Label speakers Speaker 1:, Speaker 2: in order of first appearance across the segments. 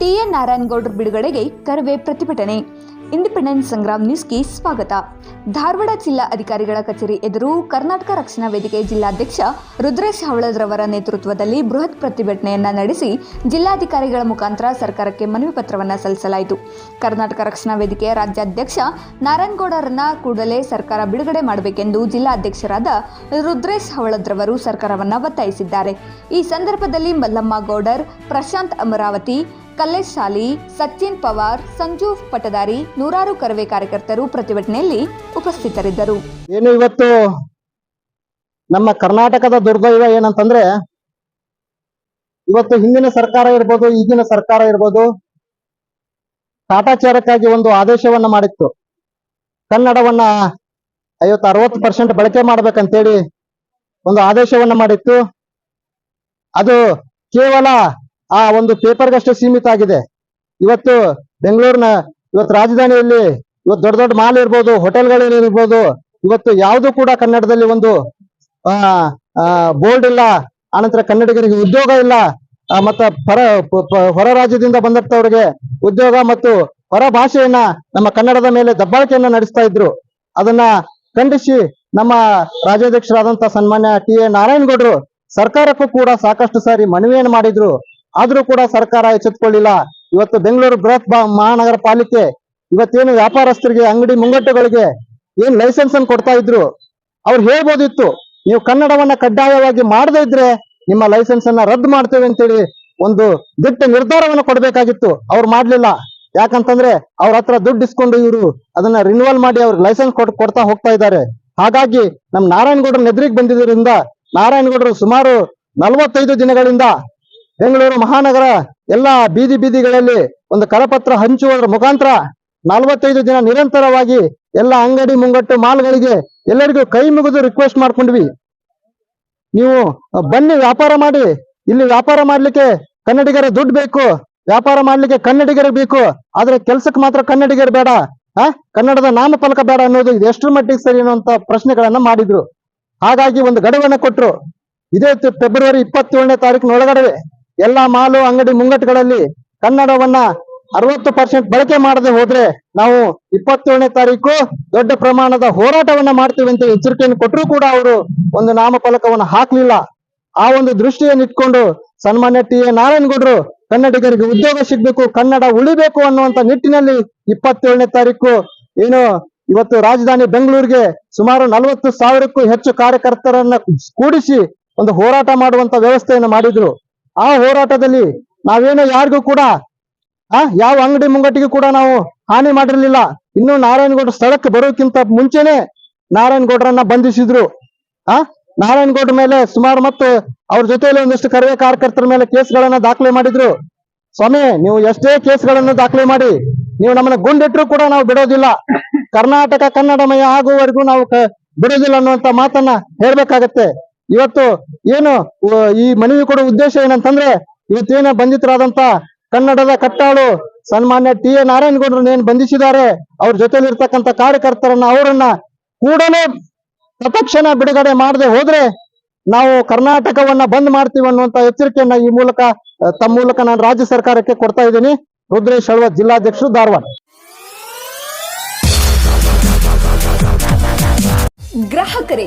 Speaker 1: TN ನಾರಾಯಣಗೌಡರ ಬಿಡುಗಡೆಗೆ ಕರವೇ ಪ್ರತಿಭಟನೆ. Independence Sangram ನ್ಯೂಸ್ಗೆ ಸ್ವಾಗತ. ಧಾರವಾಡ ಜಿಲ್ಲಾ ಅಧಿಕಾರಿಗಳ ಕಚೇರಿ ಎದುರು ಕರ್ನಾಟಕ ರಕ್ಷಣಾ ವೇದಿಕೆ ಜಿಲ್ಲಾಧ್ಯಕ್ಷ ರುದ್ರೇಶ್ ಹವಳದ್ರವರ ನೇತೃತ್ವದಲ್ಲಿ ಬೃಹತ್ ಪ್ರತಿಭಟನೆಯನ್ನ ನಡೆಸಿ ಜಿಲ್ಲಾಧಿಕಾರಿಗಳ ಮುಖಾಂತರ ಸರ್ಕಾರಕ್ಕೆ ಮನವಿ ಪತ್ರವನ್ನು ಸಲ್ಲಿಸಲಾಯಿತು. ಕರ್ನಾಟಕ ರಕ್ಷಣಾ ವೇದಿಕೆಯ ರಾಜ್ಯಾಧ್ಯಕ್ಷ ನಾರಾಯಣಗೌಡರನ್ನ ಕೂಡಲೇ ಸರ್ಕಾರ ಬಿಡುಗಡೆ ಮಾಡಬೇಕೆಂದು ಜಿಲ್ಲಾಧ್ಯಕ್ಷರಾದ ರುದ್ರೇಶ್ ಹವಳದ್ರವರು ಸರ್ಕಾರವನ್ನು ಒತ್ತಾಯಿಸಿದ್ದಾರೆ. ಈ ಸಂದರ್ಭದಲ್ಲಿ ಮಲ್ಲಮ್ಮ ಗೌಡರ್, ಪ್ರಶಾಂತ್ ಅಮರಾವತಿ ಕಲ್ಲೇಶ್ ಶಾಲಿ, ಸಚಿನ್ ಪವಾರ್, ಸಂಜು ಪಟದಾರಿ ನೂರಾರು ಕರವೇ ಕಾರ್ಯಕರ್ತರು ಪ್ರತಿಭಟನೆಯಲ್ಲಿ ಉಪಸ್ಥಿತರಿದ್ದರು.
Speaker 2: ಏನು ಇವತ್ತು ನಮ್ಮ ಕರ್ನಾಟಕದ ದುರ್ದೈವ ಏನಂತಂದ್ರೆ, ಇವತ್ತು ಹಿಂದಿನ ಸರ್ಕಾರ ಇರ್ಬೋದು, ಈಗಿನ ಸರ್ಕಾರ ಇರ್ಬೋದು ಕಾಟಾಚಾರಕ್ಕಾಗಿ ಒಂದು ಆದೇಶವನ್ನ ಮಾಡಿತ್ತು. ಕನ್ನಡವನ್ನ ಐವತ್ತು ಅರವತ್ತು ಪರ್ಸೆಂಟ್ ಬಳಕೆ ಮಾಡ್ಬೇಕಂತೇಳಿ ಒಂದು ಆದೇಶವನ್ನ ಮಾಡಿತ್ತು. ಅದು ಕೇವಲ ಆ ಒಂದು ಪೇಪರ್ಗಷ್ಟೇ ಸೀಮಿತ ಆಗಿದೆ. ಇವತ್ತು ಬೆಂಗಳೂರಿನ ಇವತ್ತು ರಾಜಧಾನಿಯಲ್ಲಿ ಇವತ್ತು ದೊಡ್ಡ ದೊಡ್ಡ ಮಾಲ್ ಇರ್ಬೋದು ಹೋಟೆಲ್ಗಳೇನಿರ್ಬೋದು ಇವತ್ತು ಯಾವುದು ಕೂಡ ಕನ್ನಡದಲ್ಲಿ ಒಂದು ಬೋರ್ಡ್ ಇಲ್ಲ. ಆನಂತರ ಕನ್ನಡಿಗರಿಗೆ ಉದ್ಯೋಗ ಇಲ್ಲ. ಆ, ಮತ್ತ ಪ- ಹೊರ ರಾಜ್ಯದಿಂದ ಬಂದಂತವ್ರಿಗೆ ಉದ್ಯೋಗ ಮತ್ತು ಹೊರ ಭಾಷೆಯನ್ನ ನಮ್ಮ ಕನ್ನಡದ ಮೇಲೆ ದಬ್ಬಾಳಿಕೆಯನ್ನ ನಡೆಸ್ತಾ ಇದ್ರು. ಅದನ್ನ ಖಂಡಿಸಿ ನಮ್ಮ ರಾಜ್ಯಾಧ್ಯಕ್ಷರಾದಂತ ಸನ್ಮಾನ್ಯ ಟಿ ಎ ನಾರಾಯಣಗೌಡರು ಸರ್ಕಾರಕ್ಕೂ ಕೂಡ ಸಾಕಷ್ಟು ಸಾರಿ ಮನವಿಯನ್ನು ಮಾಡಿದ್ರು. ಆದ್ರೂ ಕೂಡ ಸರ್ಕಾರ ಎಚ್ಚೆತ್ಕೊಳ್ಳಿಲ್ಲ. ಇವತ್ತು ಬೆಂಗಳೂರು ಬೃಹತ್ ಮಹಾನಗರ ಪಾಲಿಕೆ ಇವತ್ತೇನು ವ್ಯಾಪಾರಸ್ಥರಿಗೆ ಅಂಗಡಿ ಮುಂಗಟ್ಟುಗಳಿಗೆ ಏನ್ ಲೈಸೆನ್ಸ್ ಅನ್ನು ಕೊಡ್ತಾ ಇದ್ರು? ಅವ್ರು ಹೇಳ್ಬೋದಿತ್ತು. ನೀವು ಕನ್ನಡವನ್ನ ಕಡ್ಡಾಯವಾಗಿ ಮಾಡದೇ ಇದ್ರೆ ನಿಮ್ಮ ಲೈಸೆನ್ಸ್ ಅನ್ನ ರದ್ದು ಮಾಡ್ತೇವೆ ಅಂತೇಳಿ ಒಂದು ದಿಟ್ಟ ನಿರ್ಧಾರವನ್ನು ಕೊಡಬೇಕಾಗಿತ್ತು. ಅವ್ರು ಮಾಡ್ಲಿಲ್ಲ. ಯಾಕಂತಂದ್ರೆ ಅವ್ರ ಹತ್ರ ದುಡ್ಡು ಇಸ್ಕೊಂಡು ಇವರು ಅದನ್ನ ರಿನ್ಯೂವಲ್ ಮಾಡಿ ಅವ್ರಿಗೆ ಲೈಸೆನ್ಸ್ ಕೊಟ್ಟು ಕೊಡ್ತಾ ಹೋಗ್ತಾ ಇದ್ದಾರೆ. ಹಾಗಾಗಿ ನಮ್ ನಾರಾಯಣಗೌಡರ ನೆದ್ರಿಗೆ ಬಂದಿದ್ದರಿಂದ ನಾರಾಯಣಗೌಡರು ಸುಮಾರು ನಲವತ್ತೈದು ದಿನಗಳಿಂದ ಬೆಂಗಳೂರು ಮಹಾನಗರ ಎಲ್ಲಾ ಬೀದಿ ಬೀದಿಗಳಲ್ಲಿ ಒಂದು ಕರಪತ್ರ ಹಂಚುವುದರ ಮುಖಾಂತರ ನಲವತ್ತೈದು ದಿನ ನಿರಂತರವಾಗಿ ಎಲ್ಲ ಅಂಗಡಿ ಮುಂಗಟ್ಟು ಮಾಲ್ಗಳಿಗೆ ಎಲ್ಲರಿಗೂ ಕೈ ಮುಗಿದು ರಿಕ್ವೆಸ್ಟ್ ಮಾಡ್ಕೊಂಡ್ವಿ. ನೀವು ಬನ್ನಿ ವ್ಯಾಪಾರ ಮಾಡಿ. ಇಲ್ಲಿ ವ್ಯಾಪಾರ ಮಾಡ್ಲಿಕ್ಕೆ ಕನ್ನಡಿಗರ ದುಡ್ಡು ಬೇಕು. ವ್ಯಾಪಾರ ಮಾಡ್ಲಿಕ್ಕೆ ಕನ್ನಡಿಗರ ಬೇಕು. ಆದ್ರೆ ಕೆಲ್ಸಕ್ಕೆ ಮಾತ್ರ ಕನ್ನಡಿಗರು ಬೇಡ. ಆ? ಕನ್ನಡದ ನಾಮಫಲಕ ಬೇಡ ಅನ್ನೋದು ಇದು ಎಷ್ಟರ ಮಟ್ಟಿಗೆ ಸರಿ ಅನ್ನುವಂತ ಪ್ರಶ್ನೆಗಳನ್ನ ಮಾಡಿದ್ರು. ಹಾಗಾಗಿ ಒಂದು ಗಡುವನ್ನ ಕೊಟ್ರು. ಇದೇ ಫೆಬ್ರವರಿ ಇಪ್ಪತ್ತೇಳನೇ ತಾರೀಕಿನೊಳಗಡೆ ಎಲ್ಲಾ ಮಾಲು, ಅಂಗಡಿ ಮುಂಗಟ್ಟುಗಳಲ್ಲಿ ಕನ್ನಡವನ್ನ ಅರವತ್ತು ಪರ್ಸೆಂಟ್ ಬಳಕೆ ಮಾಡದೆ ಹೋದ್ರೆ ನಾವು ಇಪ್ಪತ್ತೇಳನೇ ತಾರೀಕು ದೊಡ್ಡ ಪ್ರಮಾಣದ ಹೋರಾಟವನ್ನ ಮಾಡ್ತೀವಿ ಅಂತ ಎಚ್ಚರಿಕೆಯನ್ನು ಕೊಟ್ಟರು ಕೂಡ ಅವರು ಒಂದು ನಾಮಫಲಕವನ್ನು ಹಾಕ್ಲಿಲ್ಲ. ಆ ಒಂದು ದೃಷ್ಟಿಯನ್ನು ಇಟ್ಕೊಂಡು ಸನ್ಮಾನ್ಯ ಟಿ ಎ ನಾರಾಯಣಗೌಡರು ಕನ್ನಡಿಗರಿಗೆ ಉದ್ಯೋಗ ಸಿಗ್ಬೇಕು, ಕನ್ನಡ ಉಳಿಬೇಕು ಅನ್ನುವಂತ ನಿಟ್ಟಿನಲ್ಲಿ ಇಪ್ಪತ್ತೇಳನೇ ತಾರೀಕು ಏನು ಇವತ್ತು ರಾಜಧಾನಿ ಬೆಂಗಳೂರಿಗೆ ಸುಮಾರು ನಲವತ್ತು ಸಾವಿರಕ್ಕೂ ಹೆಚ್ಚು ಕಾರ್ಯಕರ್ತರನ್ನ ಕೂಡಿಸಿ ಒಂದು ಹೋರಾಟ ಮಾಡುವಂತ ವ್ಯವಸ್ಥೆಯನ್ನು ಮಾಡಿದ್ರು. ಆ ಹೋರಾಟದಲ್ಲಿ ನಾವೇನೋ ಯಾರಿಗೂ ಕೂಡ, ಆ, ಯಾವ ಅಂಗಡಿ ಮುಂಗಟ್ಟಿಗೆ ಕೂಡ ನಾವು ಹಾನಿ ಮಾಡಿರ್ಲಿಲ್ಲ. ಇನ್ನು ನಾರಾಯಣಗೌಡ ಸ್ಥಳಕ್ಕೆ ಬರೋಕ್ಕಿಂತ ಮುಂಚೆನೆ ನಾರಾಯಣಗೌಡರನ್ನ ಬಂಧಿಸಿದ್ರು. ಆ, ನಾರಾಯಣಗೌಡ್ರ ಮೇಲೆ ಸುಮಾರು ಮತ್ತು ಅವ್ರ ಜೊತೆಯಲ್ಲಿ ಒಂದಿಷ್ಟು ಕರವೇ ಕಾರ್ಯಕರ್ತರ ಮೇಲೆ ಕೇಸ್ಗಳನ್ನ ದಾಖಲೆ ಮಾಡಿದ್ರು. ಸ್ವಾಮಿ, ನೀವು ಎಷ್ಟೇ ಕೇಸ್ಗಳನ್ನು ದಾಖಲೆ ಮಾಡಿ, ನೀವು ನಮ್ಮನ್ನ ಗುಂಡಿಟ್ರು ಕೂಡ ನಾವು ಬಿಡೋದಿಲ್ಲ. ಕರ್ನಾಟಕ ಕನ್ನಡಮಯ ಆಗುವವರೆಗೂ ನಾವು ಬಿಡೋದಿಲ್ಲ ಅನ್ನುವಂತ ಮಾತನ್ನ ಹೇಳ್ಬೇಕಾಗತ್ತೆ. ಇವತ್ತು ಏನು ಈ ಮನವಿ ಕೊಡೋ ಉದ್ದೇಶ ಏನಂತಂದ್ರೆ, ಇವತ್ತೇನ ಬಂಧಿತರಾದಂತ ಕನ್ನಡದ ಕಟ್ಟಾಳು ಸನ್ಮಾನ್ಯ ಟಿ ಎ ನಾರಾಯಣಗೌಡರನ್ನ ಏನ್ ಬಂಧಿಸಿದ್ದಾರೆ, ಅವ್ರ ಜೊತೆಲಿ ಇರ್ತಕ್ಕಂಥ ಕಾರ್ಯಕರ್ತರನ್ನ, ಅವರನ್ನ ಕೂಡಲೇ ತತ್ಕ್ಷಣ ಬಿಡುಗಡೆ ಮಾಡದೆ ಹೋದ್ರೆ ನಾವು ಕರ್ನಾಟಕವನ್ನ ಬಂದ್ ಮಾಡ್ತೀವಿ ಅನ್ನುವಂತ ಎಚ್ಚರಿಕೆಯನ್ನ ಈ ಮೂಲಕ ತಮ್ಮ ಮೂಲಕ ನಾನು ರಾಜ್ಯ ಸರ್ಕಾರಕ್ಕೆ ಕೊಡ್ತಾ ಇದ್ದೀನಿ. ರುದ್ರೇಶ್ ಹಳ್ವ ಜಿಲ್ಲಾಧ್ಯಕ್ಷರು ಧಾರವಾಡ.
Speaker 1: ಗ್ರಾಹಕರೇ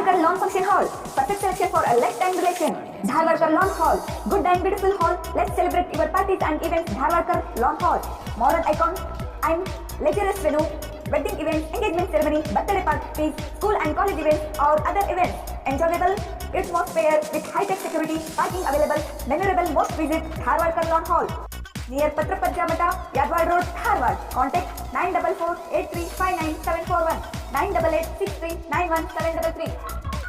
Speaker 1: धारवाड़ का long hall perfect selection for a life time relation Dharwad का hall good and beautiful hall let's celebrate your parties and events Dharwad का long hall modern icon and luxurious venue wedding event engagement ceremony birthday party school and college events और other events enjoyable atmosphere with high tech security parking available memorable most visit Dharwad का long hall near पत्रपत्र मटा Yadwad road Dharwad contact nine double four eight three five nine seven four one nine double eight six three nine one seven double three.